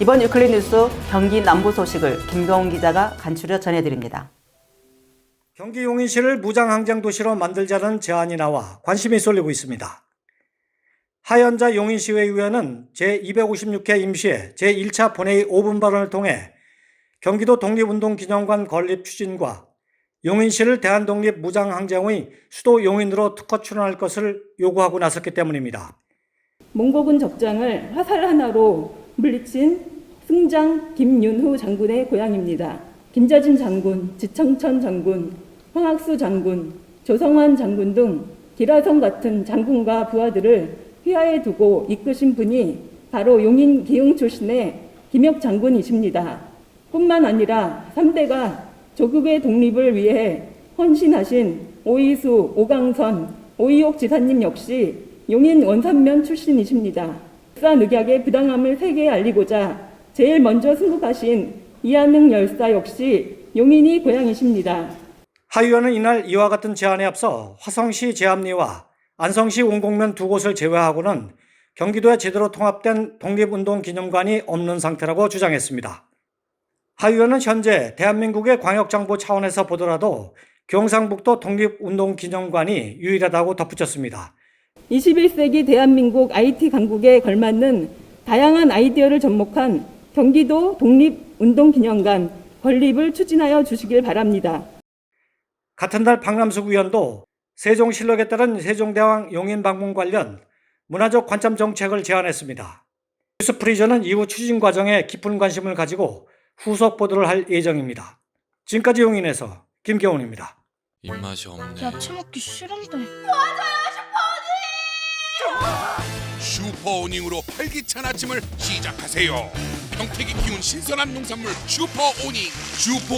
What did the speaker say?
이번 유클리 뉴스 경기 남부 소식을 김경훈 기자가 간추려 전해드립니다. 경기 용인시를 무장항쟁 도시로 만들자는 제안이 나와 관심이 쏠리고 있습니다. 하연자 용인시의회는 제256회 임시회 제1차 본회의 5분 발언을 통해 경기도 독립운동기념관 건립 추진과 용인시를 대한독립 무장항쟁의 수도 용인으로 특허 출원할 것을 요구하고 나섰기 때문입니다. 몽고군 적장을 화살 하나로 물리친 승장 김윤후 장군의 고향입니다. 김자진 장군, 지청천 장군, 황학수 장군, 조성환 장군 등 기라성 같은 장군과 부하들을 휘하에 두고 이끄신 분이 바로 용인 기흥 출신의 김혁 장군이십니다. 뿐만 아니라 3대가 조국의 독립을 위해 헌신하신 오이수, 오강선, 오이옥 지사님 역시 용인 원산면 출신이십니다. 역사늑약의 부당함을 세계에 알리고자 제일 먼저 승국하신 이한흥 열사 역시 용인이 고향이십니다. 하 의원은 이날 이와 같은 제안에 앞서 화성시 제암리와 안성시 운곡면 두 곳을 제외하고는 경기도에 제대로 통합된 독립운동 기념관이 없는 상태라고 주장했습니다. 하 의원은 현재 대한민국의 광역정부 차원에서 보더라도 경상북도 독립운동기념관이 유일하다고 덧붙였습니다. 21세기 대한민국 IT 강국에 걸맞는 다양한 아이디어를 접목한 경기도 독립운동기념관 건립을 추진하여 주시길 바랍니다. 같은 날 박남숙 의원도 세종실록에 따른 세종대왕 용인 방문 관련 문화적 관점 정책을 제안했습니다. 뉴스 프리저는 이후 추진 과정에 깊은 관심을 가지고 후속 보도를 할 예정입니다. 지금까지 용인에서 김경훈입니다. 입맛이 없네. 야채 먹기 싫은데 슈퍼오닝으로 활기찬 아침을 시작하세요. 평택이 키운 신선한 농산물 슈퍼오닝. 슈퍼오닝